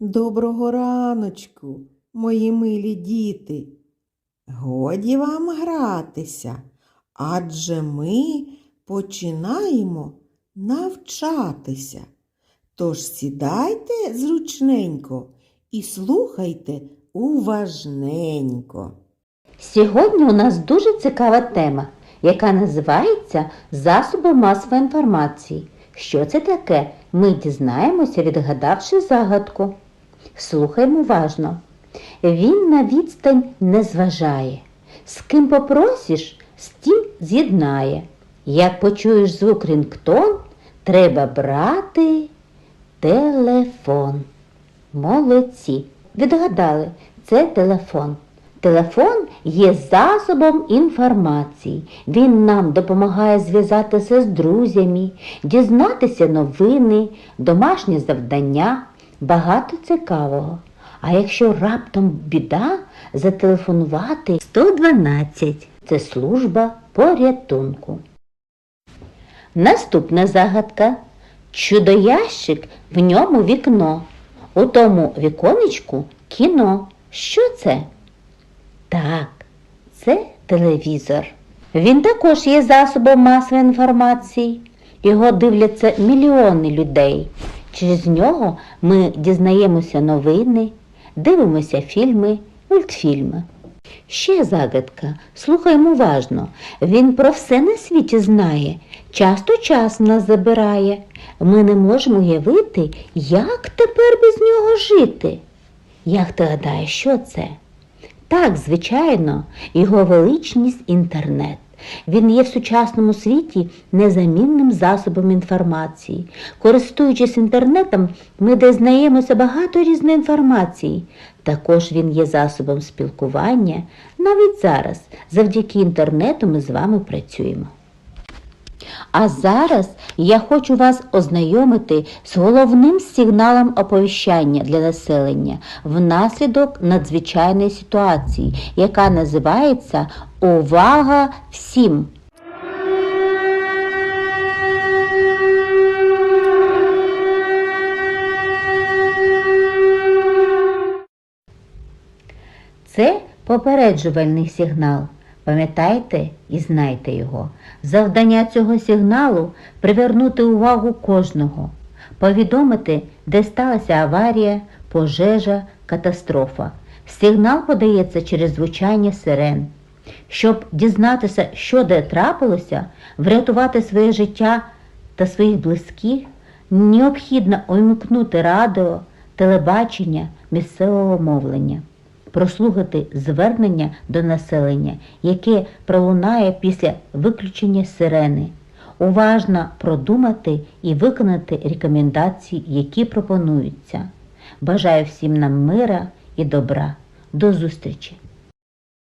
Доброго раночку, мої милі діти. Годі вам гратися, адже ми починаємо навчатися. Тож сідайте зручненько і слухайте уважненько. Сьогодні у нас дуже цікава тема, яка називається Засоби масової інформації. Що це таке? Ми дізнаємося, відгадавши загадку. Слухаймо уважно. Він на відстань не зважає. З ким попросиш, з тим з'єднає. Як почуєш звук рінгтон, треба брати телефон. Молодці. Відгадали, це телефон. Телефон є засобом інформації. Він нам допомагає зв'язатися з друзями, дізнатися новини, домашні завдання, багато цікавого. А якщо раптом біда, зателефонувати 112 це служба порятунку. Наступна загадка. Чудоящик, в ньому вікно. У тому віконечку кіно. Що це? Так, це телевізор. Він також є засобом масової інформації. Його дивляться мільйони людей. Через нього ми дізнаємося новини, дивимося фільми, мультфільми. Ще загадка, слухаємо уважно. Він про все на світі знає, часто час нас забирає. Ми не можемо уявити, як тепер без нього жити. Як ти гадаєш, що це? Так, звичайно, його величність інтернет. Він є в сучасному світі незамінним засобом інформації. Користуючись інтернетом, ми дізнаємося багато різної інформації. Також він є засобом спілкування. Навіть зараз, завдяки інтернету, ми з вами працюємо. А зараз я хочу вас ознайомити з головним сигналом оповіщання для населення внаслідок надзвичайної ситуації, яка називається Увага всім! Це попереджувальний сигнал. Пам'ятайте і знайте його. Завдання цього сигналу привернути увагу кожного, повідомити, де сталася аварія, пожежа, катастрофа. Сигнал подається через звучання сирен. Щоб дізнатися, що де трапилося, врятувати своє життя та своїх близьких, необхідно увімкнути радіо, телебачення, місцевого мовлення прослухати звернення до населення, яке пролунає після виключення сирени, уважно продумати і виконати рекомендації, які пропонуються. Бажаю всім нам мира і добра. До зустрічі!